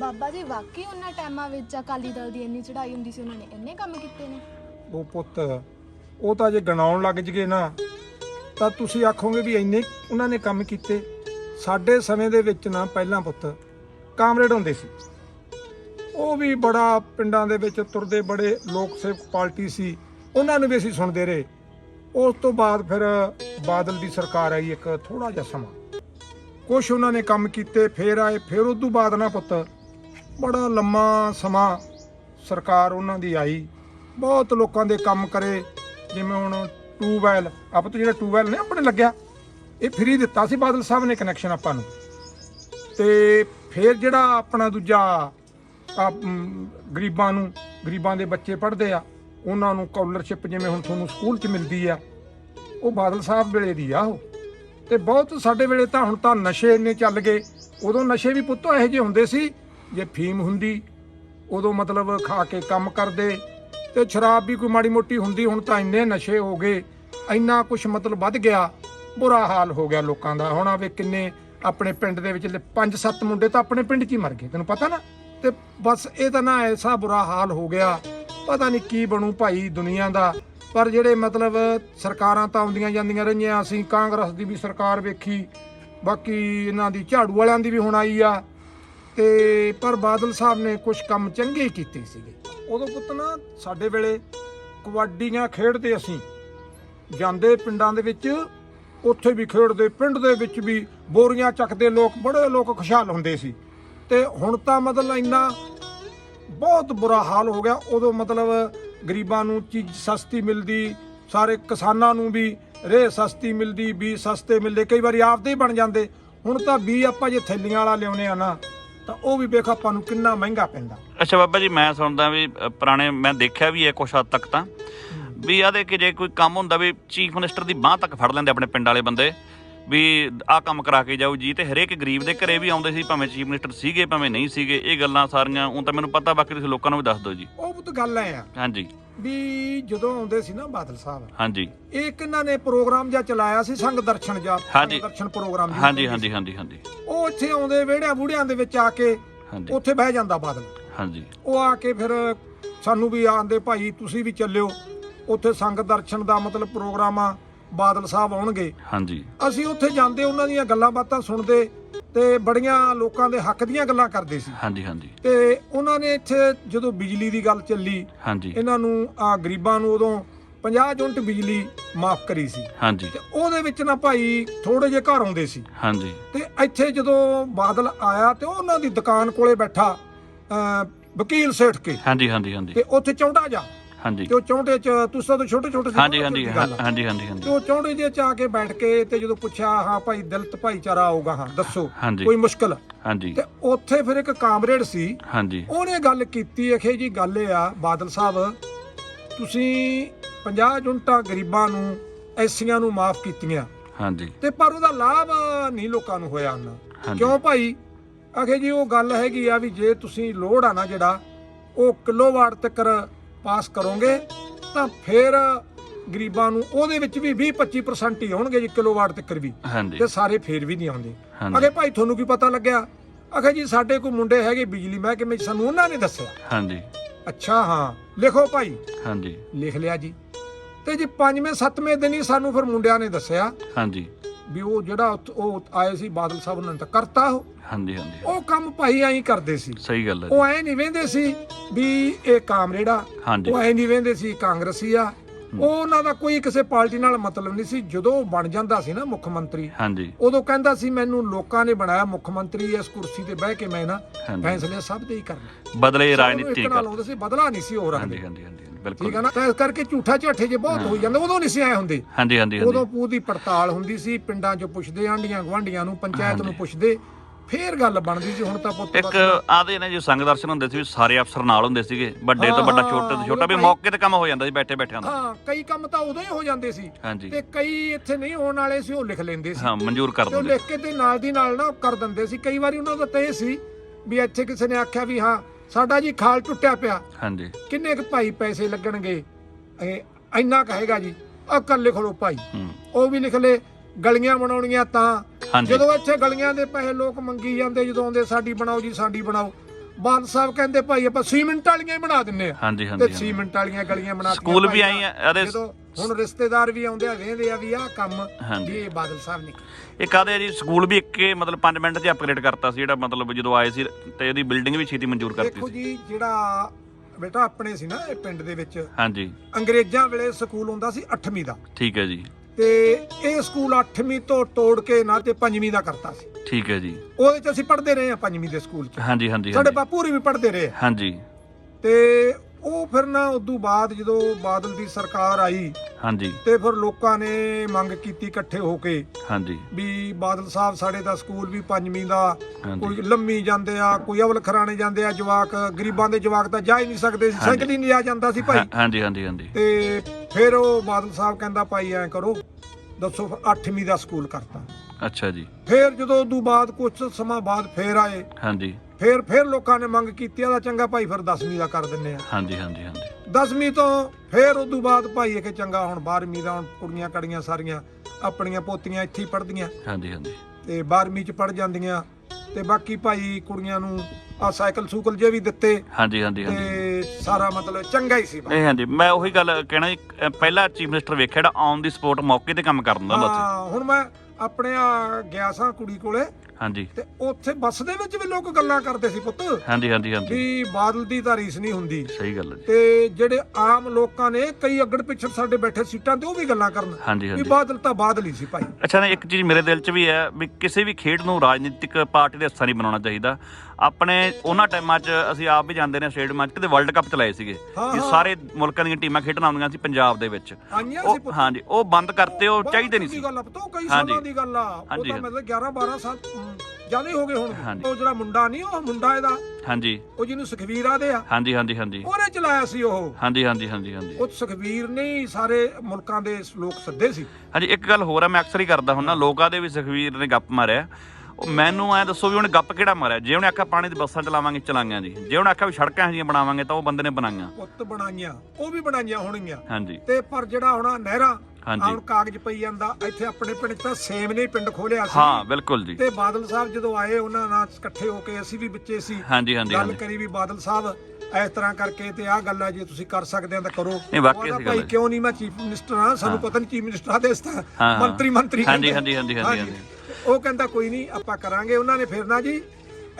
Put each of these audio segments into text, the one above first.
ਬਾਬਾ ਜੀ, ਵਾਕਈ ਉਹਨਾਂ ਟਾਈਮਾਂ ਵਿੱਚ ਅਕਾਲੀ ਦਲ ਦੀ ਇੰਨੀ ਚੜ੍ਹਾਈ ਹੁੰਦੀ ਸੀ, ਉਹਨਾਂ ਨੇ ਇੰਨੇ ਕੰਮ ਕੀਤੇ ਨੇ। ਉਹ ਪੁੱਤ, ਉਹ ਤਾਂ ਜੇ ਗਣਾਉਣ ਲੱਗ ਜਗੇ ਨਾ, ਤਾਂ ਤੁਸੀਂ ਆਖੋਗੇ ਵੀ ਇੰਨੇ ਉਹਨਾਂ ਨੇ ਕੰਮ ਕੀਤੇ। ਸਾਡੇ ਸਮੇਂ ਦੇ ਵਿੱਚ ਨਾ ਪਹਿਲਾਂ ਪੁੱਤ, ਕਾਮਰੇਡ ਹੁੰਦੇ ਸੀ। ਉਹ ਵੀ ਬੜਾ ਪਿੰਡਾਂ ਦੇ ਵਿੱਚ ਤੁਰਦੇ ਬੜੇ ਲੋਕ ਸੇਵਕ ਪਾਰਟੀ ਸੀ, ਉਹਨਾਂ ਨੂੰ ਵੀ ਅਸੀਂ ਸੁਣਦੇ ਰਹੇ। ਉਸ ਤੋਂ ਬਾਅਦ ਫਿਰ ਬਾਦਲ ਦੀ ਸਰਕਾਰ ਆਈ ਇੱਕ ਥੋੜਾ ਜਿਹਾ ਸਮਾਂ। ਕੁਝ ਉਹਨਾਂ ਨੇ ਕੰਮ ਕੀਤੇ, ਫੇਰ ਆਏ, ਫਿਰ ਉਸ ਤੋਂ ਬਾਅਦ ਨਾ ਪੁੱਤ ਬੜਾ ਲੰਮਾ ਸਮਾਂ ਸਰਕਾਰ ਉਹਨਾਂ ਦੀ ਆਈ। ਬਹੁਤ ਲੋਕਾਂ ਦੇ ਕੰਮ ਕਰੇ। ਜਿਵੇਂ ਹੁਣ ਟੂਬਵੈਲ, ਆਪਾਂ ਤੋਂ ਜਿਹੜਾ ਟੂਬਵੈਲ ਨੇ ਆਪਣੇ ਲੱਗਿਆ, ਇਹ ਫ੍ਰੀ ਦਿੱਤਾ ਸੀ ਬਾਦਲ ਸਾਹਿਬ ਨੇ ਕਨੈਕਸ਼ਨ ਆਪਾਂ ਨੂੰ। ਤੇ ਫਿਰ ਜਿਹੜਾ ਆਪਣਾ ਦੂਜਾ ਗਰੀਬਾਂ ਨੂੰ, ਗਰੀਬਾਂ ਦੇ ਬੱਚੇ ਪੜ੍ਹਦੇ ਆ, ਉਹਨਾਂ ਨੂੰ ਸਕਾਲਰਸ਼ਿਪ ਜਿਵੇਂ ਹੁਣ ਤੁਹਾਨੂੰ ਸਕੂਲ 'ਚ ਮਿਲਦੀ ਆ, ਉਹ ਬਾਦਲ ਸਾਹਿਬ ਵੇਲੇ ਦੀ ਆ ਉਹ। ਤੇ ਬਹੁਤ ਸਾਡੇ ਵੇਲੇ ਤਾਂ ਹੁਣ ਤਾਂ ਨਸ਼ੇ ਇੰਨੇ ਚੱਲ ਗਏ। ਉਦੋਂ ਨਸ਼ੇ ਵੀ ਪੁੱਤੋ ਇਹੋ ਜਿਹੇ ਹੁੰਦੇ ਸੀ ਜੇ ਫੀਮ ਹੁੰਦੀ, ਉਦੋਂ ਮਤਲਬ ਖਾ ਕੇ ਕੰਮ ਕਰਦੇ ਤੇ ਸ਼ਰਾਬ ਵੀ ਕੋਈ ਮਾੜੀ ਮੋਟੀ ਹੁੰਦੀ, ਹੁਣ ਤਾਂ ਇੰਨੇ ਨਸ਼ੇ ਹੋ ਗਏ, ਇੰਨਾ ਕੁਝ ਮਤਲਬ ਵੱਧ ਗਿਆ, ਬੁਰਾ ਹਾਲ ਹੋ ਗਿਆ ਲੋਕਾਂ ਦਾ। ਹੁਣ ਆਵੇ ਕਿੰਨੇ ਆਪਣੇ ਪਿੰਡ ਦੇ ਵਿੱਚ ਪੰਜ ਸੱਤ ਮੁੰਡੇ ਤਾਂ ਆਪਣੇ ਪਿੰਡ 'ਚ ਹੀ ਮਰ ਗਏ, ਤੈਨੂੰ ਪਤਾ ਨਾ? ਤੇ ਬਸ ਇਹ ਤਾਂ ਨਾ ਐਸਾ ਬੁਰਾ ਹਾਲ ਹੋ ਗਿਆ, ਪਤਾ ਨਹੀਂ ਕੀ ਬਣੂ ਭਾਈ ਦੁਨੀਆ ਦਾ। ਪਰ ਜਿਹੜੇ ਮਤਲਬ ਸਰਕਾਰਾਂ ਤਾਂ ਆਉਂਦੀਆਂ ਜਾਂਦੀਆਂ ਰਹੀਆਂ, ਅਸੀਂ ਕਾਂਗਰਸ ਦੀ ਵੀ ਸਰਕਾਰ ਵੇਖੀ, ਬਾਕੀ ਇਹਨਾਂ ਦੀ ਝਾੜੂ ਵਾਲਿਆਂ ਦੀ ਵੀ ਹੁਣ ਆਈ ਆ। ਤੇ ਪਰ ਬਾਦਲ ਸਾਹਿਬ ਨੇ ਕੁਝ ਕੰਮ ਚੰਗੇ ਕੀਤੇ ਸੀਗੇ। ਉਦੋਂ ਪੁੱਤ ਨਾ ਸਾਡੇ ਵੇਲੇ ਕਬੱਡੀਆਂ ਖੇਡਦੇ ਅਸੀਂ। ਜਾਂਦੇ ਪਿੰਡਾਂ ਦੇ ਵਿੱਚ, ਉੱਥੇ ਵੀ ਖੇਡਦੇ, ਪਿੰਡ ਦੇ ਵਿੱਚ ਵੀ ਬੋਰੀਆਂ ਚੱਕਦੇ ਲੋਕ, ਬੜੇ ਲੋਕ ਖੁਸ਼ਹਾਲ ਹੁੰਦੇ ਸੀ। ਤੇ ਹੁਣ ਤਾਂ ਮਤਲਬ ਇੰਨਾ ਬਹੁਤ ਬੁਰਾ ਹਾਲ ਹੋ ਗਿਆ। ਉਦੋਂ ਮਤਲਬ ਗਰੀਬਾਂ ਨੂੰ ਚੀਜ਼ ਸਸਤੀ ਮਿਲਦੀ, ਸਾਰੇ ਕਿਸਾਨਾਂ ਨੂੰ ਵੀ ਰੇਹ ਸਸਤੀ ਮਿਲਦੀ ਬੀ ਸਸਤੇ ਮਿਲਦੇ, ਕਈ ਵਾਰੀ ਆਪਦੇ ਹੀ ਬਣ ਜਾਂਦੇ। ਹੁਣ ਤਾਂ ਬੀ ਆਪਾਂ ਜੇ ਥੈਲੀਆਂ ਵਾਲਾ ਲਿਆਉਨੇ ਆ ਨਾ ਤਾਂ ਉਹ ਵੀ ਵੇਖ ਆਪਾਂ ਨੂੰ ਕਿੰਨਾ ਮਹਿੰਗਾ ਪੈਂਦਾ। ਅੱਛਾ ਬਾਬਾ ਜੀ ਮੈਂ ਸੁਣਦਾ ਵੀ ਅ, ਪੁਰਾਣੇ ਮੈਂ ਦੇਖਿਆ ਵੀ ਹੈ ਕੁਛ ਹੱਦ ਤੱਕ ਤਾਂ। ਵੀ ਆਦੇ ਕਿ ਜੇ ਕੋਈ ਕੰਮ ਹੁੰਦਾ ਵੀ ਚੀਫ ਮਿਨਿਸਟਰ ਦੀ ਬਾਹ ਤੱਕ ਫੜ ਲੈਂਦੇ ਆਪਣੇ ਪਿੰਡ ਵਾਲੇ ਬੰਦੇ। ਵੀ ਆਹ ਕੰਮ ਕਰਾ ਕੇ ਜਾਓ ਜੀ ਤੇ ਹਰੇਕ ਗਰੀਬ ਦੇ ਘਰੇ ਵੀ ਆਉਂਦੇ ਸੀ ਭਾਵੇਂ ਚੀਫ ਮਿਨਿਸਟਰ ਸੀਗੇ ਭਾਵੇਂ ਨਹੀਂ ਸੀਗੇ ਇਹ ਗੱਲਾਂ ਸਾਰੀਆਂ ਉਹ ਤਾਂ ਮੈਨੂੰ ਪਤਾ ਬਾਕੀ ਤੁਸੀਂ ਲੋਕਾਂ ਨੂੰ ਵੀ ਦੱਸ ਦਿਓ ਜੀ। ਉਹ ਪੁੱਤ ਗੱਲ ਐ ਆ। ਹਾਂਜੀ। ਵੀ ਜਦੋਂ ਆਉਂਦੇ ਸੀ ਨਾ ਬਾਦਲ ਸਾਹਿਬ ਹਾਂਜੀ। ਇਹ ਕਿੰਨਾਂ ਨੇ ਪ੍ਰੋਗਰਾਮ ਜਿਹਾ ਚਲਾਇਆ ਸੀ ਸੰਗ ਦਰਸ਼ਨ ਜਾਂ ਹਾਂਜੀ। ਦਰਸ਼ਨ ਪ੍ਰੋਗਰਾਮ ਹਾਂਜੀ ਹਾਂਜੀ। ਹਾਂਜੀ ਹਾਂਜੀ। ਉਹ ਇੱਥੇ ਆਉਂਦੇ ਵਿਹੜਿਆਂ ਬੂੜਿਆਂ ਦੇ ਵਿੱਚ ਆ ਕੇ ਹਾਂਜੀ। ਉੱਥੇ ਬਹਿ ਜਾਂਦਾ ਬਾਦਲ। ਹਾਂਜੀ। ਉਹ ਆ ਕੇ ਫਿਰ ਸਾਨੂੰ ਵੀ ਆਂਦੇ ਭਾਈ ਤੁਸੀਂ ਵੀ ਚੱਲਿਓ ਉੱਥੇ ਸੰਗ ਦਰਸ਼ਨ ਦਾ ਮਤਲਬ ਪ੍ਰੋਗਰਾਮ ਆ ਬਾਦਲ ਸਾਹਿਬ ਆਉਣਗੇ। ਹਾਂਜੀ। ਅਸੀਂ ਉੱਥੇ ਜਾਂਦੇ ਉਹਨਾਂ ਦੀਆਂ ਗੱਲਾਂ ਬਾਤਾਂ ਸੁਣਦੇ ਤੇ ਬੜੀਆਂ ਲੋਕਾਂ ਦੇ ਹੱਕ ਦੀਆਂ ਗੱਲਾਂ ਕਰਦੇ ਸੀ। ਹਾਂਜੀ ਹਾਂਜੀ। ਤੇ ਉਹਨਾਂ ਨੇ ਇੱਥੇ ਜਦੋਂ ਬਿਜਲੀ ਦੀ ਗੱਲ ਚੱਲੀ ਹਾਂਜੀ। ਇਹਨਾਂ ਨੂੰ ਆ ਗਰੀਬਾਂ ਨੂੰ ਉਦੋਂ 50 ਯੂਨਿਟ ਬਿਜਲੀ ਮਾਫ ਕਰੀ ਸੀ। ਹਾਂਜੀ। ਤੇ ਉਹਦੇ ਵਿੱਚ ਨਾ ਭਾਈ ਥੋੜੇ ਜਿਹੇ ਘਰ ਆਉਂਦੇ ਸੀ। ਹਾਂਜੀ। ਤੇ ਇੱਥੇ ਜਦੋਂ ਬਾਦਲ ਆਇਆ ਤੇ ਉਹਨਾਂ ਦੀ ਦੁਕਾਨ ਕੋਲੇ ਬੈਠਾ ਵਕੀਲ ਸੇਠ ਕੇ। ਹਾਂਜੀ ਹਾਂਜੀ ਹਾਂਜੀ। ਤੇ ਉੱਥੇ ਚੌਂਡਾ ਜਾ। ਹਾਂਜੀ। ਤੇ ਉਹ ਚੌਂਡੇ ਚ ਤੁਸੀਂ ਤਾਂ ਛੋਟੇ ਛੋਟੇ ਸੀ ਹਾਂਜੀ ਹਾਂਜੀ ਦੀ ਆ। ਹਾਂਜੀ ਹਾਂਜੀ ਤੇ ਹਾਂਜੀ ਉਹ ਚੌਂਡੇ ਜੇ ਚ ਆ ਕੇ ਬੈਠ ਕੇ ਤੇ ਜਦੋਂ ਪੁੱਛਿਆ ਹਾਂ ਭਾਈ ਦਲਿਤ ਭਾਈਚਾਰਾ ਆਊਗਾ ਹਾਂ ਦੱਸੋ ਹਾਂਜੀ। ਕੋਈ ਮੁਸ਼ਕਲ? ਹਾਂਜੀ। ਤੇ ਉੱਥੇ ਫਿਰ ਇੱਕ ਕਾਮਰੇਡ ਸੀ। ਹਾਂਜੀ। ਉਹਨੇ ਗੱਲ ਕੀਤੀ ਅਖੇ ਜੀ ਗੱਲ ਇਹ ਆ ਬਾਦਲ ਸਾਹਿਬ ਤੁਸੀਂ 50 ਯੂਨਿਟਾਂ ਗਰੀਬਾਂ ਨੂੰ ਐਸੀਆਂ ਨੂੰ ਮਾਫ ਕੀਤੀਆਂ। ਹਾਂਜੀ। ਤੇ ਪਰ ਉਹਦਾ ਲਾਭ ਨਹੀਂ ਲੋਕਾਂ ਨੂੰ ਹੋਇਆ ਉਹਨਾਂ ਹਾਂਜੀ। ਕਿਉਂ ਭਾਈ? ਅਖੇ ਜੀ ਉਹ ਗੱਲ ਹੈਗੀ ਆ ਵੀ ਜੇ ਤੁਸੀਂ ਲੋਡ ਆ ਨਾ ਜਿਹੜਾ ਉਹ ਕਿਲੋਵਾਟ ਤੱਕ ਪਾਸ ਕਰੋਗੇ ਤਾਂ ਫਿਰ ਗਰੀਬਾਂ ਨੂੰ ਉਹਦੇ ਵਿੱਚ ਵੀ 20 25% ਹੀ ਆਉਣਗੇ ਜੀ ਕਿਲੋਵਾਟ ਤੱਕ ਵੀ। ਤੇ ਸਾਰੇ ਫੇਰ ਵੀ ਨਹੀਂ ਆਉਂਦੇ। ਅਗੇ ਭਾਈ ਤੁਹਾਨੂੰ ਕੀ ਪਤਾ ਲੱਗਿਆ? ਅਖੇ ਜੀ ਸਾਡੇ ਕੋਲ ਮੁੰਡੇ ਹੈਗੇ ਬਿਜਲੀ ਮਹਿਕਮੇ ਸਾਨੂੰ ਉਹਨਾਂ ਨੇ ਦੱਸਿਆ। ਹਾਂਜੀ। ਅੱਛਾ ਹਾਂ। ਲਿਖੋ ਭਾਈ। ਹਾਂਜੀ। ਲਿਖ ਲਿਆ ਜੀ। ਤੇ ਜੀ ਪੰਜਵੇਂ ਸੱਤਵੇਂ ਦਿਨ ਹੀ ਸਾਨੂੰ ਫਿਰ ਮੁੰਡਿਆਂ ਨੇ ਦੱਸਿਆ। ਹਾਂਜੀ। ਵੀ ਉਹ ਜਿਹੜਾ ਉੱਥ- ਉਹ ਆਏ ਸੀ ਬਾਦਲ ਸਾਹਿਬ ਉਹਨਾਂ ਨੇ ਤਾਂ ਕਰਤਾ ਉਹ। ਹਾਂਜੀ ਹਾਂਜੀ। ਉਹ ਕੰਮ ਭਾਈ ਐਂ ਕਰਦੇ ਸੀ। ਸਹੀ ਗੱਲ ਹੈ ਉਹ ਐ ਨਹੀਂ ਵੇਂਦੇ ਸੀ ਵੀ ਇਹ ਕਾਮਰੇੜਾ ਹਾਂਜੀ। ਉਹ ਐ ਨਹੀਂ ਵੇਂਦੇ ਸੀ ਕਾਂਗਰਸੀ ਆ ਉਹ ਉਹਨਾਂ ਦਾ ਕੋਈ ਕਿਸੇ ਪਾਰਟੀ ਨਾਲ ਮਤਲਬ ਨਹੀਂ ਸੀ। ਜਦੋਂ ਉਹ ਬਣ ਜਾਂਦਾ ਸੀ ਨਾ ਮੁੱਖ ਮੰਤਰੀ ਹਾਂਜੀ। ਉਦੋਂ ਕਹਿੰਦਾ ਸੀ ਮੈਨੂੰ ਲੋਕਾਂ ਨੇ ਬਣਾਇਆ ਮੁੱਖ ਮੰਤਰੀ ਇਸ ਕੁਰਸੀ ਤੇ ਬਹਿ ਕੇ ਮੈਂ ਨਾ ਹਾਂਜੀ। ਫੈਸਲੇ ਸਭ ਦੇ ਹੀ ਕਰਨੇ। ਬਦਲੇ ਸਭ ਨੂੰ ਰਾਜਨੀਤੀ ਇੱਕ ਨਾਲ ਆਉਂਦੇ ਸੀ ਬਦਲਾ ਨਹੀਂ ਸੀ ਉਹ ਰੱਖਦੇ। ਹਾਂਜੀ ਹਾਂਜੀ ਹਾਂਜੀ। ਠੀਕ ਬਿਲਕੁਲ ਹੈ ਨਾ? ਤਾਂ ਇਸ ਕਰਕੇ ਝੂਠਾ ਝਾਠੇ ਜੇ ਬਹੁਤ ਹੋਈ ਜਾਂਦੇ ਉਦੋਂ ਨਹੀਂ ਸੀ ਆਏ ਹੁੰਦੇ। ਹਾਂਜੀ ਹਾਂਜੀ ਉਦੋਂ ਪੂਰੀ ਪੜਤਾਲ ਹੁੰਦੀ ਸੀ ਪਿੰਡਾਂ 'ਚ ਪੁੱਛਦੇ ਆਂਡੀਆਂ ਗਵਾਂਡੀਆਂ ਨੂੰ ਪੰਚਾਇਤ ਨੂੰ ਪੁੱਛਦੇ ਫੇਰ ਗੱਲ ਬਣਦੀ ਸੀ ਹੁਣ ਤਾਂ ਪੁੱਤ ਇੱਕ ਆਦੇ ਨੇ ਜੋ ਸੰਗ ਦਰਸ਼ਨ ਹੁੰਦੇ ਸੀ ਵੀ ਸਾਰੇ ਅਫਸਰ ਨਾਲ ਹੁੰਦੇ ਸੀਗੇ ਵੱਡੇ ਤੋਂ ਹਾਂ, ਵੱਡਾ ਹਾਂ, ਛੋਟੇ ਤੋਂ ਛੋਟਾ ਵੀ। ਮੌਕੇ ਤੇ ਕੰਮ ਹੋ ਜਾਂਦਾ ਸੀ ਬੈਠੇ ਬੈਠਿਆਂ ਦਾ। ਹਾਂ ਕਈ ਕੰਮ ਤਾਂ ਉਦੋਂ ਹੀ ਹੋ ਜਾਂਦੇ ਸੀ। ਹਾਂਜੀ। ਤੇ ਕਈ ਇੱਥੇ ਨਹੀਂ ਹੋਣ ਵਾਲੇ ਸੀ ਉਹ ਲਿਖ ਲੈਂਦੇ ਸੀ। ਹਾਂ ਮਨਜ਼ੂਰ ਕਰ ਤੇ ਉਹ ਦਿੰਦੇ। ਲਿਖ ਕੇ ਤੇ ਨਾਲ ਦੀ ਨਾਲ ਨਾ ਕਰ ਦਿੰਦੇ ਸੀ। ਕਈ ਵਾਰੀ ਉਹਨਾਂ ਦਾ ਤਾਂ ਇਹ ਸੀ ਵੀ ਇੱਥੇ ਕਿਸੇ ਨੇ ਆਖਿਆ ਵੀ ਹਾਂ ਸਾਡਾ ਜੀ ਖਾਲ ਟੁੱਟਿਆ ਪਿਆ। ਹਾਂਜੀ। ਕਿੰਨੇ ਕੁ ਭਾਈ ਪੈਸੇ ਲੱਗਣਗੇ? ਇਹ ਇੰਨਾ ਕਹੇਗਾ ਜੀ। ਅਕਲ ਲਿਖ ਲਓ ਭਾਈ। ਉਹ ਵੀ ਲਿਖ ਲੈ ਗਲੀਆਂ ਬਣਾਉਣੀਆਂ ਤਾਂ। ਜਦੋਂ ਇੱਥੇ ਗਲੀਆਂ ਦੇ ਪੈਸੇ ਲੋਕ ਮੰਗੀ ਜਾਂਦੇ ਜਦੋਂ ਆਉਂਦੇ ਸਾਡੀ ਬਣਾਓ ਜੀ ਸਾਡੀ ਬਣਾਓ। ਬਾਦ ਸਾਹਿਬ ਕਹਿੰਦੇ ਭਾਈ ਆਪਾਂ ਸੀਮੈਂਟ ਵਾਲੀਆਂ ਹੀ ਬਣਾ ਦਿੰਨੇ ਆ। ਹਾਂਜੀ ਤੇ ਹਾਂਜੀ। ਹਾਂਜੀ। ਸੀਮੈਂਟ ਵਾਲੀਆਂ ਗਲੀਆਂ ਬਣਾ ਸਕੂਲ ਵੀ ਆਈ ਆ ਇਹਦੇ ਜਦੋਂ ਹੁਣ ਰਿਸ਼ਤੇਦਾਰ ਵੀ ਆਉਂਦੇ ਆ ਵੇਖਦੇ ਆ ਵੀ ਆਹ ਕੰਮ ਹਾਂਜੀ। ਵੀ ਇਹ ਬਾਦਲ ਸਾਹਿਬ ਨੇ ਇਹ ਕਾਦੇ ਜੀ? ਸਕੂਲ ਵੀ ਇੱਕੇ ਮਤਲਬ 5 ਮਿੰਟ 'ਚ ਅਪਗ੍ਰੇਡ ਕਰਤਾ ਸੀ ਜਿਹੜਾ ਮਤਲਬ ਜਦੋਂ ਆਏ ਸੀ ਤੇ ਇਹਦੀ ਬਿਲਡਿੰਗ ਵੀ ਛੇਤੀ ਮਨਜ਼ੂਰ ਕਰਤੀ ਦੇਖੋ ਸੀ। ਜੀ ਜਿਹੜਾ ਬੇਟਾ ਆਪਣੇ ਸੀ ਨਾ ਇਹ ਪਿੰਡ ਦੇ ਵਿੱਚ ਹਾਂਜੀ। ਅੰਗਰੇਜ਼ਾਂ ਵੇਲੇ ਸਕੂਲ ਹੁੰਦਾ ਸੀ 8ਵੀਂ ਦਾ। ਠੀਕ ਹੈ ਜੀ। ਤੇ ਇਹ ਸਕੂਲ 8ਵੀਂ ਤੋਂ ਤੋੜ ਕੇ ਨਾ ਤੇ 5ਵੀਂ ਦਾ ਕਰਤਾ ਸੀ। ਠੀਕ ਹੈ ਜੀ। ਉਹਦੇ ਚ ਅਸੀਂ ਪੜ੍ਹਦੇ ਰਹੇ ਹਾਂ 5ਵੀਂ ਦੇ ਸਕੂਲ ਚ। ਹਾਂਜੀ ਹਾਂਜੀ ਸਾਡੇ ਹਾਂਜੀ। ਬਾਪੂ ਹੋਰੀ ਵੀ ਪੜ੍ਹਦੇ ਰਹੇ। ਆ। ਹਾਂਜੀ। ਤੇ ਉਹ ਫਿਰ ਨਾ ਉਦੋਂ ਬਾਅਦ ਜਦੋਂ ਬਾਦਲ ਦੀ ਸਰਕਾਰ ਆਈ ਹਾਂਜੀ। ਤੇ ਫਿਰ ਲੋਕਾਂ ਨੇ ਮੰਗ ਕੀਤੀ ਇਕੱਠੇ ਹੋ ਕੇ ਹਾਂਜੀ। ਵੀ ਬਾਦਲ ਸਾਹਿਬ ਸਾਡੇ ਦਾ ਸਕੂਲ ਵੀ ਪੰਜਵੀਂ ਦਾ ਹਾਂਜੀ। ਕੋਈ ਲੰਮੀ ਜਾਂਦੇ ਆ ਕੋਈ ਅਵਲ ਖਰਾਣੇ ਜਾਂਦੇ ਆ ਜਵਾਕ ਗਰੀਬਾਂ ਦੇ ਜਵਾਕ ਤਾਂ ਜਾ ਹੀ ਨਹੀਂ ਸਕਦੇ ਸੀ ਹਾਂਜੀ। ਸਾਈਕਲ ਹੀ ਨਹੀਂ ਜਾ ਜਾਂਦਾ ਸੀ ਭਾਈ। ਹਾਂ- ਹਾਂਜੀ ਹਾਂਜੀ ਹਾਂਜੀ। ਤੇ ਫਿਰ ਉਹ ਬਾਦਲ ਸਾਹਿਬ ਕਹਿੰਦਾ ਭਾਈ ਐਂ ਕਰੋ ਦੱਸੋ 8ਵੀਂ ਦਾ ਸਕੂਲ ਕਰਤਾ। ਅੱਛਾ ਜੀ। ਫਿਰ ਜਦੋਂ ਉਦੋਂ ਬਾਅਦ ਕੁਝ ਸਮਾਂ ਬਾਅਦ ਫੇਰ ਆਏ। ਹਾਂਜੀ। ਫਿਰ ਫਿਰ ਲੋਕਾਂ ਨੇ ਮੰਗ ਕੀਤੀ ਆਦਾ ਚੰਗਾ ਭਾਈ ਫਿਰ 10ਵੀਂ ਦਾ ਕਰ ਦਿੰਨੇ ਆ। ਹਾਂਜੀ ਹਾਂਜੀ ਹਾਂਜੀ। 10ਵੀਂ ਤੋਂ ਫਿਰ ਉਦੋਂ ਬਾਅਦ ਭਾਈ ਇਹ ਕਿ ਚੰਗਾ ਹੁਣ 12ਵੀਂ ਦਾ ਹੁਣ ਕੁੜੀਆਂ ਕੜੀਆਂ ਸਾਰੀਆਂ ਆਪਣੀਆਂ ਪੋਤੀਆਂ ਇੱਥੇ ਹੀ ਪੜ੍ਹਦੀਆਂ। ਹਾਂਜੀ ਹਾਂਜੀ। ਤੇ 12ਵੀਂ ਚ ਪੜ ਜਾਂਦੀਆਂ ਤੇ ਬਾਕੀ ਭਾਈ ਕੁੜੀਆਂ ਨੂੰ ਆ ਸਾਈਕਲ ਸੂਕਲ ਜੇ ਵੀ ਦਿੱਤੇ ਹਾਂਜੀ ਹਾਂਜੀ ਹਾਂਜੀ। ਤੇ ਸਾਰਾ ਮਤਲਬ ਚੰਗਾ ਹੀ ਸੀ ਨਹੀਂ ਹਾਂਜੀ ਮੈਂ ਉਹੀ ਗੱਲ ਕਹਿਣਾ ਜੀ ਪਹਿਲਾ ਚੀਫ ਮਿਨਿਸਟਰ ਵੇਖਿਆ ਜਿਹੜਾ ਔਨ ਦੀ ਸਪੋਰਟ ਮੌਕੇ ਤੇ ਕੰਮ ਕਰਨ ਦਾ ਹਾਂ ਹੁਣ ਮੈਂ ਆਪਣੇ ਆ ਗਿਆ ਸਾਂ ਕੁੜੀ ਕੋਲੇ। ਹਾਂਜੀ। ਤੇ ਉੱਥੇ ਬੱਸ ਦੇ ਵਿੱਚ ਵੀ ਲੋਕ ਗੱਲਾਂ ਕਰਦੇ ਸੀ ਪੁੱਤ। ਹਾਂਜੀ ਹਾਂਜੀ ਹਾਂਜੀ। ਵੀ ਬਾਦਲ ਦੀ ਤਾਂ ਰੀਸ ਨਹੀਂ ਹੁੰਦੀ। ਸਹੀ ਗੱਲ ਹੈ ਜੀ। ਤੇ ਜਿਹੜੇ ਆਮ ਲੋਕਾਂ ਨੇ ਕਈ ਅੱਗੜ ਪਿੱਛੜ ਸਾਡੇ ਬੈਠੇ ਸੀਟਾਂ ਤੇ ਉਹ ਵੀ ਗੱਲਾਂ ਕਰਨ। ਹਾਂਜੀ ਵੀ ਹਾਂਜੀ। ਬਾਦਲ ਤਾਂ ਬਾਦਲ ਹੀ ਸੀ ਭਾਈ। ਅੱਛਾ ਨਾ ਇੱਕ ਚੀਜ਼ ਮੇਰੇ ਦਿਲ 'ਚ ਵੀ ਹੈ ਵੀ ਕਿਸੇ ਵੀ ਖੇਡ ਨੂੰ ਰਾਜਨੀਤਿਕ ਪਾਰਟੀ ਦੇ ਹਿੱਸਾ ਨਹੀਂ ਬਣਾਉਣਾ ਚਾਹੀਦਾ। ਆਪਣੇ ਉਹਨਾਂ ਟਾਈਮਾਂ 'ਚ ਅਸੀਂ ਆਪ ਵੀ ਜਾਂਦੇ ਨੇ ਸਟੇਡੀਅਮਾਂ 'ਚ ਕਿਤੇ ਵਰਲਡ ਕੱਪ ਚਲਾਏ ਸੀਗੇ। ਹਾਂ, ਵੀ ਹਾਂ। ਸਾਰੇ ਮੁਲਕਾਂ ਦੀਆਂ ਟੀਮਾਂ ਖੇਡਣ ਆਉਂਦੀਆਂ ਸੀ ਪੰਜਾਬ ਦੇ ਵਿੱਚ। ਆਈਆਂ ਸੀ ਉਹ ਪੁੱਤ। ਹਾਂਜੀ ਉਹ ਬੰਦ ਕਰਤੇ ਉਹ ਚਾਹੀਦੇ ਨਹੀਂ ਦੀ ਸੀ। ਗੱਲ ਆ ਪਤਾ ਉਹ ਕਈ ਹਾਂਜੀ। ਸਾਲਾਂ ਦੀ ਗੱਲ ਆ। ਉਹ ਹਾਂਜੀ, ਤਾਂ ਹਾਂਜੀ। ਮਤਲਬ 11 12 ਸਾਲ ਜ਼ਿਆਦਾ ਹੀ ਗਏ ਹੁਣ? ਹਾਂਜੀ। ਉਹ ਜਿਹੜਾ ਮੁੰਡਾ ਨਹੀਂ ਉਹ ਮੁੰਡਾ ਇਹਦਾ। ਹਾਂਜੀ। ਉਹ ਜਿਹਨੂੰ ਸੁਖਵੀਰ ਆਦੇ ਆ। ਹਾਂਜੀ ਹਾਂਜੀ ਹਾਂਜੀ। ਉਹਨੇ ਚਲਾਇਆ ਸੀ ਉਹ। ਹਾਂਜੀ ਹਾਂਜੀ ਹਾਂਜੀ ਹਾਂਜੀ। ਉਹ ਸੁਖਵੀਰ ਨੇ ਹੀ ਸਾਰੇ ਮੁਲਕਾਂ ਦੇ ਲੋਕ ਸੱਦੇ ਸੀ। ਹਾਂਜੀ ਇੱਕ ਗੱਲ ਹੋਰ ਹੈ ਮੈਂ ਅਕਸਰ ਹੀ ਕਰਦਾ ਹੁੰਨਾ ਲੋਕਾਂ ਦੇ ਵੀ ਸੁਖਵੀਰ ਨੇ ਗੱਪ ਮਾਰਿਆ। ਉਹ ਮੈਨੂੰ ਐ ਦੱਸੋ ਵੀ ਉਹਨੇ ਗੱਪ ਕਿਹੜਾ ਮਾਰਿਆ? ਜੇ ਉਹਨੇ ਆਖਿਆ ਪਾਣੀ ਦੀ ਬੱਸਾਂ ਚਲਾਵਾਂਗੇ ਚਲਾਈਆਂ ਜੀ। ਜੇ ਉਹਨੇ ਆਖਿਆ ਵੀ ਸੜਕਾਂ ਜਿਹੀਆਂ ਬਣਾਵਾਂਗੇ ਤਾਂ ਉਹ ਬੰਦੇ ਨੇ ਬਣਾਈਆਂ। ਪੁੱਤ ਬਣਾਈਆਂ ਉਹ ਵੀ ਬਣਾਈਆਂ ਹੋਣਗੀਆਂ। ਹਾਂਜੀ। ਤੇ ਪਰ ਜਿਹੜਾ ਹੁਣ ਨਹਿਰਾਂ ਹਾਂਜੀ। ਹੁਣ ਕਾਗਜ਼ ਪਈ ਜਾਂਦਾ ਇੱਥੇ ਆਪਣੇ ਪਿੰਡ 'ਚ ਤਾਂ ਸੇਮ ਨੇ ਪਿੰਡ ਖੋਲਿਆ ਸੀ। ਹਾਂ ਬਿਲਕੁਲ ਜੀ। ਤੇ ਬਾਦਲ ਸਾਹਿਬ ਜਦੋਂ ਆਏ ਉਹਨਾਂ ਨਾਲ ਇਕੱਠੇ ਹੋ ਕੇ ਅਸੀਂ ਵੀ ਵਿੱਚੇ ਸੀ। ਹਾਂਜੀ ਹਾਂਜੀ ਗੱਲ ਕਰੀ ਵੀ ਬਾਦਲ ਸਾਹਿਬ ਇਸ ਤਰ੍ਹਾਂ ਕਰਕੇ ਤੇ ਆਹ ਗੱਲ ਆ ਜੇ ਤੁਸੀਂ ਕਰ ਸਕਦੇ ਆ ਤਾਂ ਕਰੋ। ਨਹੀਂ, ਵਾਕਈ ਕਹਿੰਦਾ, ਗੱਲ। ਕਿਉਂ ਨਹੀਂ ਮੈਂ ਚੀਫ ਮਿਨਿਸਟਰ ਹਾਂ? ਸਾਨੂੰ ਪਤਾ ਨਹੀਂ ਚੀਫ ਮਿਨਿਸਟਰ ਇਸ ਹਾਂ, ਹਾਂ। ਮੰਤਰੀ ਮੰਤਰੀ ਹਾਂਜੀ। ਹਾਂਜੀ, ਹਾਂਜੀ, ਹਾਂਜੀ, ਉਹ ਕਹਿੰਦਾ ਕੋਈ ਨਹੀਂ ਆਪਾਂ ਕਰਾਂਗੇ। ਉਹਨਾਂ ਨੇ ਫਿਰ ਨਾ ਜੀ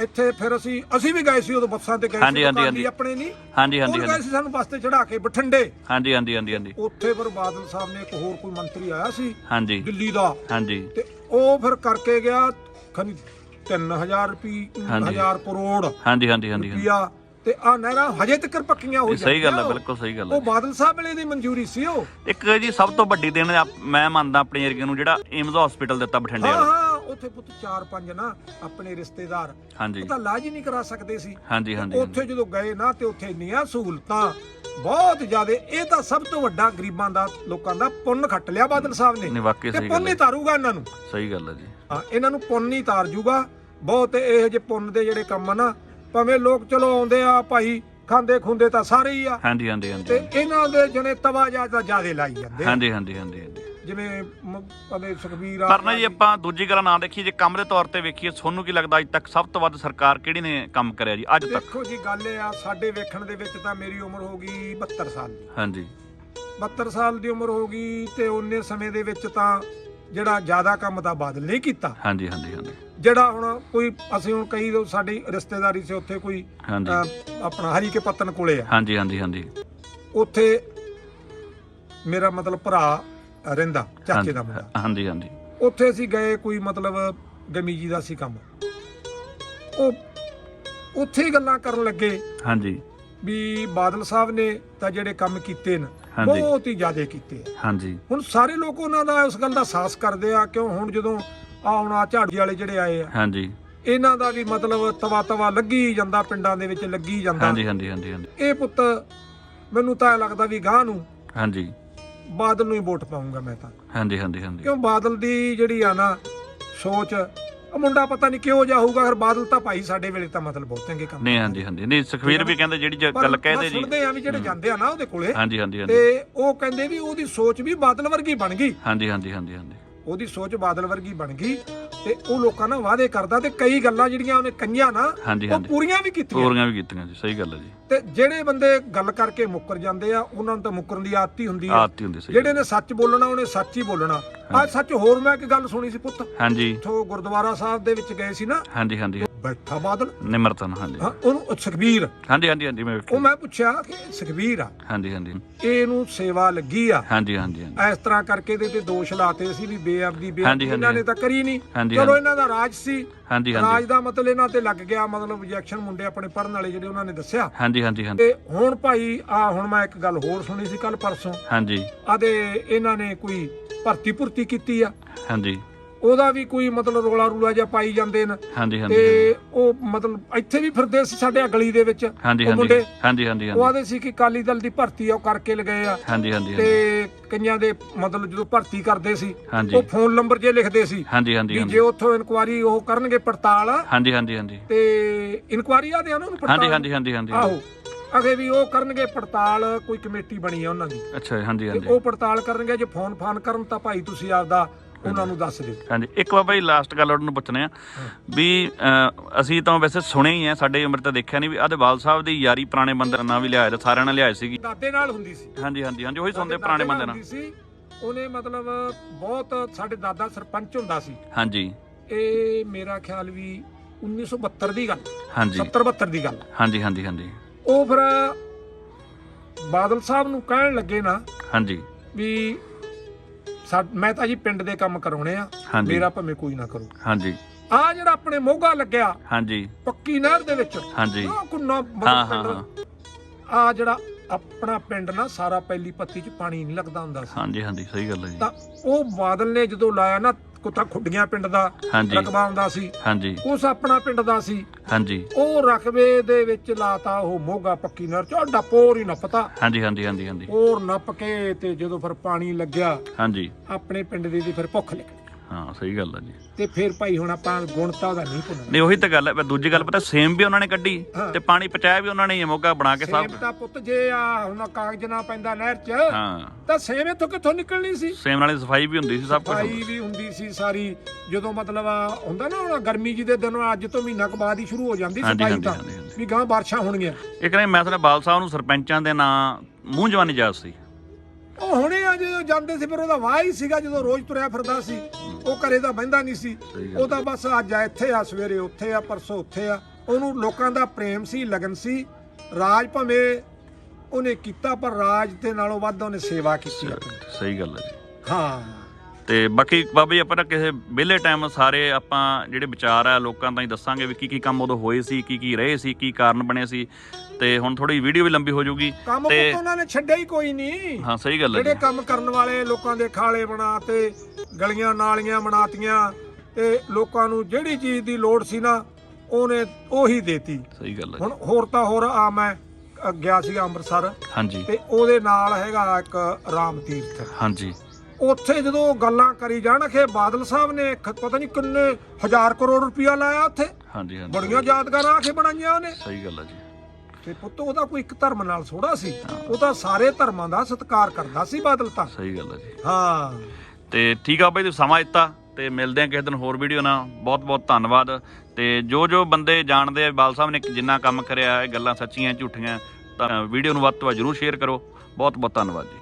ਇੱਥੇ ਫਿਰ ਅਸੀਂ ਅਸੀਂ ਵੀ ਗਏ ਸੀ ਉਦੋਂ ਬੱਸਾਂ ਤੇ ਗਏ ਹਾਂਜੀ, ਸੀ ਹਾਂਜੀ, ਹਾਂਜੀ। ਆਪਣੇ ਨਹੀਂ। ਹਾਂਜੀ ਹਾਂਜੀ ਉਹ ਗਏ ਹਾਂਜੀ। ਸੀ ਸਾਨੂੰ ਬੱਸ ਤੇ ਚੜਾ ਕੇ ਬਠਿੰਡੇ। ਹਾਂਜੀ ਹਾਂਜੀ ਹਾਂਜੀ ਹਾਂਜੀ। ਉੱਥੇ ਫਿਰ ਬਾਦਲ ਸਾਹਿਬ ਨੇ ਇੱਕ ਹੋਰ ਕੋਈ ਮੰਤਰੀ ਆਇਆ ਸੀ ਹਾਂਜੀ। ਦਿੱਲੀ ਦਾ। ਹਾਂਜੀ। ਤੇ ਉਹ ਫਿਰ ਕਰਕੇ ਗਿਆ ਖਨੀ 3000 ਰੁਪਏ ਹਾਂਜੀ। 1000 ਕਰੋੜ ਹਾਂਜੀ ਹਾਂਜੀ ਹਾਂਜੀ ਹਾਂਜੀ। ਰੁਪਿਆ ਤੇ ਆ ਨਹਿਰਾਂ ਹਜੇ ਤੱਕ ਪੱਕੀਆਂ ਹੋ ਇਹ ਸਹੀ ਗੱਲ ਹੈ ਜਾਂਦੀਆਂ। ਬਿਲਕੁਲ ਸਹੀ ਗੱਲ ਉਹ ਹੈ ਬਾਦਲ ਸਾਹਿਬ ਵੇਲੇ ਦੀ ਮਨਜ਼ੂਰੀ ਸੀ ਉਹ। ਇੱਕ ਜੀ ਸਭ ਤੋਂ ਵੱਡੀ ਦੇਣ ਮੈਂ ਮੰਨਦਾ ਆਪਣੇ ਏਰੀਏ ਨੂੰ ਜਿਹੜਾ ਏਮਜ਼ ਹਸਪੀਟਲ ਦਿੱਤਾ ਬਠਿੰਡੇ ਹਾਂ ਵਾਲਾ ਹਾਂ ਉੱਥੇ ਪੁੱਤ ਚਾਰ ਪੰਜ ਨਾ ਆਪਣੇ ਰਿਸ਼ਤੇਦਾਰ। ਹਾਂਜੀ। ਉਹ ਤਾਂ ਇਲਾਜ ਹੀ ਨਹੀਂ ਕਰਾ ਸਕਦੇ ਸੀ। ਹਾਂਜੀ ਹਾਂਜੀ ਉੱਥੇ ਜਦੋਂ ਗਏ ਨਾ ਤੇ ਉੱਥੇ ਇੰਨੀਆਂ ਸਹੂਲਤਾਂ ਬਹੁਤ ਜ਼ਿਆਦੇ। ਇਹ ਤਾਂ ਸਭ ਤੋਂ ਵੱਡਾ ਗਰੀਬਾਂ ਦਾ ਲੋਕਾਂ ਦਾ ਪੁੰਨ ਖੱਟ ਲਿਆ ਬਾਦਲ ਸਾਹਿਬ ਨੇ। ਨਹੀਂ ਵਾਕਈ ਤੇ ਸਹੀ ਪੁੰਨ ਗੱਲ ਹੀ ਹੈ ਤਾਰੂਗਾ ਇਹਨਾਂ ਨੂੰ। ਸਹੀ ਗੱਲ ਹੈ ਜੀ। ਹਾਂ ਇਹਨਾਂ ਨੂੰ ਪੁੰਨ ਹੀ ਤਾਰ ਜੂਗਾ। ਬਹੁਤ ਇਹੋ ਜਿਹੇ ਪੁੰਨ ਦੇ ਜਿਹੜੇ ਕੰਮ ਆ ਨਾ ਭਾਵੇਂ ਲੋਕ ਚਲੋ ਆਉਂਦੇ ਆ ਭਾਈ ਖਾਂਦੇ ਖੁੰਦੇ ਤਾਂ ਸਾਰੇ ਹੀ ਆ। ਹਾਂਜੀ ਹਾਂਜੀ ਤੇ ਹਾਂਜੀ ਇਹਨਾਂ ਦੇ ਜਣੇ ਤਵਾ ਜਾਂ ਤਾਂ ਜ਼ਿਆਦੇ ਲਾਈ ਜਾਂਦੇ ਆ। ਹਾਂਜੀ ਹਾਂਜੀ ਹਾਂਜੀ ਹਾਂਜੀ। ਜਿਵੇਂ ਕਦੇ ਸੁਖਬੀਰ ਆ ਪਰ ਨਾ ਜੀ ਆਪਾਂ ਦੂਜੀ ਗੱਲ ਨਾ ਦੇਖੀਏ ਜੇ ਕੰਮ ਦੇ ਤੌਰ ਤੇ ਵੇਖੀਏ ਤੁਹਾਨੂੰ ਕੀ ਲੱਗਦਾ ਅੱਜ ਤੱਕ ਸਭ ਤੋਂ ਵੱਧ ਸਰਕਾਰ ਕਿਹੜੀ ਨੇ ਕੰਮ ਕਰਿਆ ਜੀ ਅੱਜ ਤੱਕ? ਦੇਖੋ ਜੀ ਗੱਲ ਇਹ ਆ ਸਾਡੇ ਵੇਖਣ ਦੇ ਵਿੱਚ ਤਾਂ ਮੇਰੀ ਉਮਰ ਹੋ ਗਈ 72 ਸਾਲ ਦੀ। ਹਾਂਜੀ। 72 ਸਾਲ ਦੀ ਉਮਰ ਹੋ ਗਈ ਤੇ ਉਹਨੇ ਸਮੇਂ ਦੇ ਵਿੱਚ ਤਾਂ ਜਿਹੜਾ ਜ਼ਿਆਦਾ ਕੰਮ ਤਾਂ ਬਾਦਲ ਨਹੀਂ ਕੀਤਾ। ਹਾਂਜੀ ਹਾਂਜੀ ਹਾਂਜੀ। ਜਿਹੜਾ ਹੁਣ ਕੋਈ ਅਸੀਂ ਹੁਣ ਕਈ ਸਾਡੀ ਰਿਸ਼ਤੇਦਾਰੀ ਸੀ ਉੱਥੇ ਕੋਈ ਆਪਣਾ ਹਰੀ ਕੇ ਪੱਤਨ ਕੋਲੇ ਆ। ਹਾਂਜੀ ਹਾਂਜੀ ਹਾਂਜੀ। ਉੱਥੇ ਮੇਰਾ ਮਤਲਬ ਭਰਾ ਰਹਿੰਦਾ ਚਾਚੇ ਦਾ ਮੁੰਡਾ। ਹਾਂਜੀ ਹਾਂਜੀ। ਉੱਥੇ ਅਸੀਂ ਗਏ ਕੋਈ ਮਤਲਬ ਗਮੀਜੀ ਦਾ ਸੀ ਕੰਮ। ਉਹ ਉੱਥੇ ਹੀ ਗੱਲਾਂ ਕਰਨ ਲੱਗੇ ਹਾਂਜੀ। ਵੀ ਬਾਦਲ ਸਾਹਿਬ ਨੇ ਤਾਂ ਜਿਹੜੇ ਕੰਮ ਕੀਤੇ ਨੇ ਹਾਂਜੀ। ਬਹੁਤ ਹੀ ਜ਼ਿਆਦਾ ਕੀਤੇ ਆ। ਹਾਂਜੀ। ਹੁਣ ਸਾਰੇ ਲੋਕ ਉਹਨਾਂ ਦਾ ਉਸ ਗੱਲ ਦਾ ਸਾਹਸ ਕਰਦੇ ਆ ਕਿਉਂ ਹੁਣ ਜਦੋਂ ਆ ਹੁਣ ਆ ਝਾੜੂ ਵਾਲੇ ਜਿਹੜੇ ਆਏ ਆ ਹਾਂਜੀ। ਇਹਨਾਂ ਦਾ ਵੀ ਮਤਲਬ ਤਵਾ ਤਵਾ ਲੱਗੀ ਜਾਂਦਾ ਪਿੰਡਾਂ ਦੇ ਵਿੱਚ ਲੱਗੀ ਜਾਂਦਾ। ਹਾਂਜੀ ਹਾਂਜੀ ਹਾਂਜੀ ਹਾਂਜੀ। ਇਹ ਪੁੱਤ ਮੈਨੂੰ ਤਾਂ ਐਂ ਲੱਗਦਾ ਵੀ ਗਾਂ ਨੂੰ ਹਾਂਜੀ। ਬਾਦਲ ਨੂੰ ਹੀ ਵੋਟ ਪਾਉਂਗਾ ਮੈਂ ਤਾਂ। ਹਾਂਜੀ ਹਾਂਜੀ ਹਾਂਜੀ। ਕਿਉਂ ਬਾਦਲ ਦੀ ਜਿਹੜੀ ਆ ਨਾ ਸੋਚ ਉਹ ਮੁੰਡਾ ਪਤਾ ਨਹੀਂ ਕਿਹੋ ਜਿਹਾ ਹੋਊਗਾ ਫਿਰ ਬਾਦਲ ਤਾਂ ਭਾਈ ਸਾਡੇ ਵੇਲੇ ਤਾਂ ਮਤਲਬ ਬਹੁਤ ਚੰਗੇ ਕੰਮ ਨਹੀਂ ਹਾਂਜੀ ਹਾਂਜੀ। ਨਹੀਂ ਸੁਖਵੀਰ ਵੀ ਕਹਿੰਦੇ ਜਿਹੜੀ ਜ- ਪਰ ਗੱਲ ਕਹਿੰਦੇ ਜੀ। ਸੁਣਦੇ ਆ ਵੀ ਜਿਹੜੇ ਜਾਂਦੇ ਆ ਨਾ ਉਹਦੇ ਕੋਲੇ ਹਾਂਜੀ ਹਾਂਜੀ ਹਾਂਜੀ। ਤੇ ਉਹ ਕਹਿੰਦੇ ਵੀ ਉਹਦੀ ਸੋਚ ਵੀ ਬਾਦਲ ਵਰਗੀ ਬਣ ਗਈ। ਹਾਂਜੀ ਹਾਂਜੀ ਹਾਂਜੀ ਹਾਂਜੀ। ਉਹਦੀ ਸੋਚ ਬਾਦਲ ਵਰਗੀ ਬਣ ਗਈ ਤੇ ਉਹ ਲੋਕਾਂ ਨਾਲ ਵਾਅਦੇ ਕਰਦਾ ਤੇ ਕਈ ਗੱਲਾਂ ਜਿਹੜੀਆਂ ਉਹਨੇ ਕਈਆਂ ਨਾ ਹਾਂਜੀ ਉਹ ਹਾਂਜੀ। ਪੂਰੀਆਂ ਵੀ ਕੀਤੀਆਂ। ਪੂਰੀਆਂ ਵੀ ਕੀਤੀਆਂ ਜੀ ਸਹੀ ਗੱਲ ਹੈ ਜੀ। ਤੇ ਜਿਹੜੇ ਬੰਦੇ ਗੱਲ ਕਰਕੇ ਮੁੱਕਰ ਜਾਂਦੇ ਆ ਉਹਨਾਂ ਨੂੰ ਤਾਂ ਮੁੱਕਰਨ ਦੀ ਆਦਤ ਹੀ ਹੁੰਦੀ ਆ ਆਤੀ ਹੁੰਦੀ ਸਹੀ ਜਿਹੜੇ ਨੇ ਸੱਚ ਬੋਲਣਾ ਉਹਨੇ ਸੱਚ ਹੀ ਬੋਲਣਾ। ਅੱਜ ਸੱਚ ਹੋਰ ਮੈਂ ਇੱਕ ਗੱਲ ਸੁਣੀ ਸੀ ਪੁੱਤ। ਹਾਂਜੀ। ਇਥੋਂ ਗੁਰਦੁਆਰਾ ਸਾਹਿਬ ਦੇ ਵਿੱਚ ਗਏ ਸੀ ਨਾ। ਹਾਂਜੀ ਹਾਂਜੀ। ਬੈਠਾ ਬਾਦਲ। ਨਿਮਰਤਨ ਹਾਂਜੀ। ਹਾਂ ਉਹਨੂੰ ਸੁਖਬੀਰ। ਹਾਂਜੀ ਹਾਂਜੀ ਹਾਂਜੀ ਮੈਂ ਉਹ। ਮੈਂ ਪੁੱਛਿਆ ਕਿ ਸੁਖਬੀਰ ਆ? ਹਾਂਜੀ ਹਾਂਜੀ। ਇਹਨੂੰ ਸੇਵਾ ਲੱਗੀ ਆ? ਹਾਂਜੀ ਹਾਂਜੀ ਹਾਂਜੀ। ਇਸ ਤਰ੍ਹਾਂ ਕਰਕੇ ਇਹਦੇ ਤੇ ਦੋਸ਼ ਲਾਤੇ ਸੀ ਵੀ ਬੇਅਬਦੀ ਬੇਅਬਦੀ ਹਾਂਜੀ। ਇਹਨਾਂ ਨੇ ਤਾਂ ਕਰੀ ਨਹੀਂ। ਹਾਂਜੀ, ਚਲੋ ਹਾਂਜੀ। ਇਹਨਾਂ ਦਾ ਰਾਜ ਸੀ। ਹਾਂਜੀ ਰਾਜ ਹਾਂਜੀ ਦਾ ਮਤਲਬ ਇਹਨਾਂ ਤੇ ਲੱਗ ਗਿਆ ਮਤਲਬ objection ਮੁੰਡੇ ਆਪਣੇ ਪੜਨ ਵਾਲੇ ਜਿਹੜੇ ਉਹਨਾਂ ਨੇ ਦੱਸਿਆ। ਹਾਂਜੀ ਹਾਂਜੀ ਹਾਂਜੀ। ਤੇ ਹੁਣ ਭਾਈ ਆ ਹੁਣ ਮੈਂ ਇੱਕ ਗੱਲ ਹੋਰ ਸੁਣੀ ਸੀ ਕੱਲ ਪਰਸੋਂ। ਹਾਂਜੀ। ਆਦੇ ਇਹਨਾਂ ਨੇ ਕੋਈ ਭਰਤੀ ਭੁਰਤੀ ਕੀਤੀ ਆ? ਹਾਂਜੀ। ਉਹਦਾ ਵੀ ਕੋਈ ਮਤਲਬ ਰੋਲਾ ਰੂਲਾ ਜਿਹਾ ਪਾਈ ਜਾਂਦੇ ਨੇ। ਹਾਂਜੀ ਹਾਂਜੀ ਤੇ ਉਹ ਮਤਲਬ ਇੱਥੇ ਵੀ ਫਿਰਦੇ ਸੀ ਸਾਡੇ ਆਹ ਗਲੀ ਦੇ ਵਿੱਚ। ਹਾਂਜੀ ਉਹ ਹਾਂਜੀ ਮੁੰਡੇ ਹਾਂਜੀ ਹਾਂਜੀ ਉਹ ਆਦੇ ਸੀ ਕਿ ਕਾਲੀ ਦਲ ਦੀ ਭਰਤੀ ਆ ਉਹ ਕਰਕੇ ਲਗਏ ਆ। ਹਾਂਜੀ ਹਾਂਜੀ ਤੇ ਕਈਆਂ ਦੇ ਮਤਲਬ ਜਦੋਂ ਭਰਤੀ ਕਰਦੇ ਸੀ ਹਾਂਜੀ। ਉਹ ਫੋਨ ਨੰਬਰ ਜੇ ਲਿਖਦੇ ਸੀ ਹਾਂਜੀ ਹਾਂਜੀ ਵੀ ਜੇ ਉੱਥੋਂ ਇਨਕੁਆਰੀ ਉਹ ਕਰਨਗੇ ਪੜਤਾਲ। ਹਾਂਜੀ ਹਾਂਜੀ ਹਾਂਜੀ। ਤੇ ਇਨਕੁਆਰੀ ਆਦੇ ਆ ਨਾ ਉਹਨੂੰ ਹਾਂਜੀ ਹਾਂਜੀ ਹਾਂਜੀ ਹਾਂਜੀ। ਆਹੋ। ਅਗੇ ਵੀ ਉਹ ਕਰਨਗੇ ਪੜਤਾਲ ਕੋਈ ਕਮੇਟੀ ਬਣੀ ਆ ਉਹਨਾਂ ਦੀ। ਅੱਛਾ ਜੀ, ਹਾਂਜੀ ਤੇ ਹਾਂਜੀ। ਉਹ ਪੜਤਾਲ ਕਰਨਗੇ ਜੇ ਫੋਨ ਫਾਨ ਕਰਨ ਤਾਂ ਭਾਈ ਤੁਸੀਂ ਆਪਦਾ ਉਹਨਾਂ ਨੂੰ ਦੱਸ ਦਿਓ। ਹਾਂਜੀ ਇੱਕ ਬਾਬਾ ਜੀ ਲਾਸਟ ਗੱਲ ਉਹਨਾਂ ਨੂੰ ਪੁੱਛਣੇ ਆ ਵੀ ਅਹ, ਅਸੀਂ ਤਾਂ ਵੈਸੇ ਸੁਣੇ ਹੀ ਆ ਸਾਡੇ ਉਮਰ ਤੇ ਦੇਖਿਆ ਨਹੀਂ ਵੀ ਆਦੇਵਾਲ ਸਾਹਿਬ ਦੀ ਯਾਰੀ ਪੁਰਾਣੇ ਬੰਦੇ ਨਾਲ ਵੀ ਲਿਆਏ ਤੇ ਸਾਰਿਆਂ ਨਾਲ ਲਿਆਏ ਸੀਗੀ। ਦਾਦੇ ਨਾਲ ਹੁੰਦੀ ਸੀ। ਹਾਂਜੀ ਹਾਂਜੀ ਹਾਂਜੀ ਉਹੀ ਸੁਣਦੇ ਪੁਰਾਣੇ ਬੰਦੇ ਨਾਲ ਹੁੰਦੀ ਸੀ। ਉਹਨੇ ਮਤਲਬ ਬਹੁਤ ਸਾਡੇ ਦਾਦਾ ਸਰਪੰਚ ਹੁੰਦਾ ਸੀ। ਹਾਂਜੀ। ਇਹ ਮੇਰਾ ਖਿਆਲ ਵੀ 1972 ਦੀ ਗੱਲ ਹਾਂਜੀ। 70 72 ਦੀ ਗੱਲ। ਹਾਂਜੀ ਹਾਂਜੀ ਹਾਂਜੀ। ਉਹ ਫਿਰ ਬਾਦਲ ਸਾਹਿਬ ਨੂੰ ਕਹਿਣ ਲੱਗੇ ਨਾ ਹਾਂਜੀ। ਵੀ ਸਾ- ਮੈਂ ਤਾਂ ਜੀ ਪਿੰਡ ਦੇ ਕੰਮ ਕਰਾਉਣੇ ਆ। ਹਾਂਜੀ। ਮੇਰਾ ਭਾਵੇਂ ਕੋਈ ਨਾ ਕਰੋ। ਹਾਂਜੀ। ਆ ਜਿਹੜਾ ਆਪਣੇ ਮੋਗਾ ਲੱਗਿਆ ਹਾਂਜੀ। ਪੱਕੀ ਨਹਿਰ ਦੇ ਵਿੱਚ। ਹਾਂਜੀ। ਉਹ ਕੁੰਨਾ ਹਾਂ ਹਾਂ। ਆ ਜਿਹੜਾ ਆਪਣਾ ਪਿੰਡ ਨਾ ਸਾਰਾ ਪਹਿਲੀ ਪੱਤੀ ਚ ਪਾਣੀ ਨਹੀਂ ਲੱਗਦਾ ਹੁੰਦਾ ਸੀ। ਹਾਂਜੀ ਹਾਂਜੀ ਸਹੀ ਗੱਲ ਹੈ ਜੀ। ਤਾਂ ਉਹ ਬਾਦਲ ਨੇ ਜਦੋਂ ਲਾਇਆ ਨਾ ਕੁੱਤਾ ਖੁੱਡੀਆਂ ਪਿੰਡ ਦਾ ਹਾਂਜੀ। ਰਕਬਾ ਹੁੰਦਾ ਸੀ। ਹਾਂਜੀ। ਉਸ ਆਪਣਾ ਪਿੰਡ ਦਾ ਸੀ। ਹਾਂਜੀ। ਉਹ ਰਕਬੇ ਦੇ ਵਿੱਚ ਲਾਤਾ ਉਹ ਮੋਗਾ ਪੱਕੀ ਨਹਿਰ ਚ। ਉਹ ਡੱਪੋਰ ਹੀ ਨੱਪਤਾ। ਹਾਂਜੀ ਹਾਂਜੀ ਹਾਂਜੀ ਹਾਂਜੀ। ਹੋਰ ਨੱਪ ਕੇ ਤੇ ਜਦੋਂ ਫਿਰ ਪਾਣੀ ਲੱਗਿਆ ਹਾਂਜੀ। ਆਪਣੇ ਪਿੰਡ ਦੀ ਦੀ ਫਿਰ ਭੁੱਖ ਲੱਗ ਹਾਂ ਸਹੀ ਗੱਲ ਹੈ ਜੀ। ਤੇ ਫਿਰ ਭਾਈ ਹੁਣ ਆਪਾਂ ਗੁਣਤਾ ਉਹਦਾ ਨਹੀਂ ਭੁੱਲਣਾ। ਨਹੀਂ ਉਹੀ ਤਾਂ ਗੱਲ ਹੈ ਦੂਜੀ ਗੱਲ ਪਤਾ ਸੇਮ ਵੀ ਉਹਨਾਂ ਨੇ ਕੱਢੀ ਹਾਂ। ਤੇ ਪਾਣੀ ਪਚਾਇਆ ਵੀ ਉਹਨਾਂ ਨੇ ਹੀ ਹੈ, ਮੋਗਾ ਬਣਾ ਕੇ ਸੇਮ ਸਭ ਤਾਂ ਪੁੱਤ ਜੇ ਆ ਹੁਣ ਕਾਗਜ਼ ਨਾ ਪੈਂਦਾ ਨਹਿਰ 'ਚ ਹਾਂ। ਤਾਂ ਸੇਮ ਇੱਥੋਂ ਕਿੱਥੋਂ ਨਿਕਲਣੀ ਸੀ? ਸੇਮ ਨਾਲੇ ਸਫ਼ਾਈ ਵੀ ਹੁੰਦੀ ਸੀ ਸਭ ਕੁਝ ਸਫ਼ਾਈ ਵੀ ਹੁੰਦੀ ਸੀ ਸਾਰੀ। ਜਦੋਂ ਮਤਲਬ ਆ ਹੁੰਦਾ ਨਾ ਹੁਣ ਗਰਮੀ ਜੀ ਦੇ ਦਿਨ ਅੱਜ ਤੋਂ ਮਹੀਨਾ ਕੁ ਬਾਅਦ ਹੀ ਸ਼ੁਰੂ ਹੋ ਜਾਂਦੀ ਹਾਂਜੀ, ਸਫ਼ਾਈ ਹਾਂਜੀ, ਤਾਂ ਹਾਂਜੀ, ਹਾਂਜੀ। ਵੀ ਗਾਂ ਬਾਰਿਸ਼ਾਂ ਹੋਣਗੀਆਂ। ਇੱਕ ਨੇ ਮੈਂ ਸੁਣਿਆ ਬਾਲ ਸਾਹਿਬ ਨੂੰ ਸਰਪੰਚਾਂ ਦੇ ਨਾਂ ਮੂੰਹ ਜਵਾਨੀ ਜਾਤ ਸੀ। ਉਹ ਹੁਣੇ ਆ ਜਦੋਂ ਜਾਂਦੇ ਸੀ ਫਿਰ ਉਹਦਾ ਵਾਹ ਹੀ ਸੀਗਾ ਜਦੋਂ ਰੋਜ਼ ਤੁਰਿਆ ਫਿਰਦਾ ਸੀ। ਉਹ ਘਰੇ ਤਾਂ ਬਹਿੰਦਾ ਨਹੀਂ ਸੀ। ਉਹ ਤਾਂ ਬਸ ਅੱਜ ਆ ਇੱਥੇ ਆ ਸਵੇਰੇ ਉੱਥੇ ਆ ਪਰਸੋਂ ਉੱਥੇ ਆ। ਉਹਨੂੰ ਲੋਕਾਂ ਦਾ ਪ੍ਰੇਮ ਸੀ ਲਗਨ ਸੀ। ਰਾਜ ਭਵੇਂ ਉਹਨੇ ਕੀਤਾ ਪਰ ਰਾਜ ਦੇ ਨਾਲੋਂ ਵੱਧ ਉਹਨੇ ਸੇਵਾ ਕੀਤੀ। ਸਹੀ ਗੱਲ ਹੈ ਜੀ। ਹਾਂ। ਤੇ ਬਾਕੀ ਬਾਬਾ ਜੀ ਆਪਾਂ ਤਾਂ ਕਿਸੇ ਵਿਹਲੇ ਟਾਈਮ ਸਾਰੇ ਆਪਾਂ ਜਿਹੜੇ ਵਿਚਾਰ ਆ ਲੋਕਾਂ ਤਾਂ ਹੀ ਦੱਸਾਂਗੇ ਵੀ ਕੀ ਕੀ ਕੰਮ ਉਦੋਂ ਹੋਏ ਸੀ ਕੀ ਕੀ ਰਹੇ ਸੀ ਕੀ ਕਾਰਨ ਬਣੇ ਸੀ। ਤੇ ਹੁਣ ਥੋੜੀ ਵੀਡੀਓ ਵੀ ਲੰਬੀ ਹੋ ਜਾਊਗੀ। ਕੰਮ ਤੇ ਉਹਨਾਂ ਨੇ ਛੱਡਿਆ ਹੀ ਕੋਈ ਨਹੀਂ ਹਾਂ ਸਹੀ ਗੱਲ ਹੈ ਜਿਹੜੇ ਕੰਮ ਕਰਨ ਵਾਲੇ ਲੋਕਾਂ ਦੇ ਖਾਲੇ ਬਣਾਤੇ ਗਲੀਆਂ ਨਾਲੀਆਂ ਬਣਾਤੀਆਂ ਤੇ ਲੋਕਾਂ ਨੂੰ ਜਿਹੜੀ ਚੀਜ਼ ਦੀ ਲੋੜ ਸੀ ਨਾ ਉਹਨੇ ਉਹੀ ਦੇਤੀ। ਸਹੀ ਗੱਲ ਹੈ ਹੁਣ ਹੋਰ ਤਾਂ ਹੋਰ ਆ ਮੈਂ ਗਿਆ ਸੀ ਅੰਮ੍ਰਿਤਸਰ ਹਾਂਜੀ। ਤੇ ਉਹਦੇ ਨਾਲ ਹੈਗਾ ਇੱਕ ਰਾਮ ਤੀਰਥ। ਹਾਂਜੀ। ਉੱਥੇ ਜਦੋਂ ਗੱਲਾਂ ਕਰੀ ਜਾਣ ਕਿ ਬਾਦਲ ਸਾਹਿਬ ਨੇ ਖ- ਪਤਾ ਨਹੀਂ ਕਿੰਨੇ ਹਜ਼ਾਰ ਕਰੋੜ ਰੁਪਇਆ ਲਾਇਆ ਉੱਥੇ। ਹਾਂਜੀ ਹਾਂਜੀ। ਬੜੀਆਂ ਯਾਦਗਾਰਾਂ ਆਖੇ ਬਣਾਈਆਂ ਉਹਨੇ। ਸਹੀ ਗੱਲ ਹੈ ਜੀ। ਤੇ ਪੁੱਤ ਉਹਦਾ ਕੋਈ ਇੱਕ ਧਰਮ ਨਾਲ ਥੋੜਾ ਸੀ। ਉਹ ਤਾਂ ਸਾਰੇ ਧਰਮਾਂ ਦਾ ਸਤਿਕਾਰ ਕਰਦਾ ਸੀ ਬਾਦਲ ਤਾਂ। ਸਹੀ ਗੱਲ ਹੈ ਜੀ। ਹਾਂ। ਤੇ ਠੀਕ ਆ ਬਾਈ ਤੁਸੀਂ ਸਮਾਂ ਦਿੱਤਾ। ਤੇ ਮਿਲਦੇ ਆ ਕਿਸੇ ਦਿਨ ਹੋਰ ਵੀਡੀਓ ਨਾਲ। ਬਹੁਤ ਬਹੁਤ ਧੰਨਵਾਦ। ਤੇ ਜੋ ਜੋ ਬੰਦੇ ਜਾਣਦੇ ਆ ਬਾਲ ਸਾਹਿਬ ਨੇ ਜਿੰਨਾ ਕੰਮ ਕਰਿਆ ਇਹ ਗੱਲਾਂ ਸੱਚੀਆਂ ਝੂਠੀਆਂ ਤਾਂ ਵੀਡੀਓ ਨੂੰ ਵੱਧ ਤੋਂ ਵੱਧ ਜਰੂਰ ਸ਼ੇਅਰ ਕਰੋ। ਬਹੁਤ ਬਹੁਤ ਧੰਨਵਾਦ ਜੀ।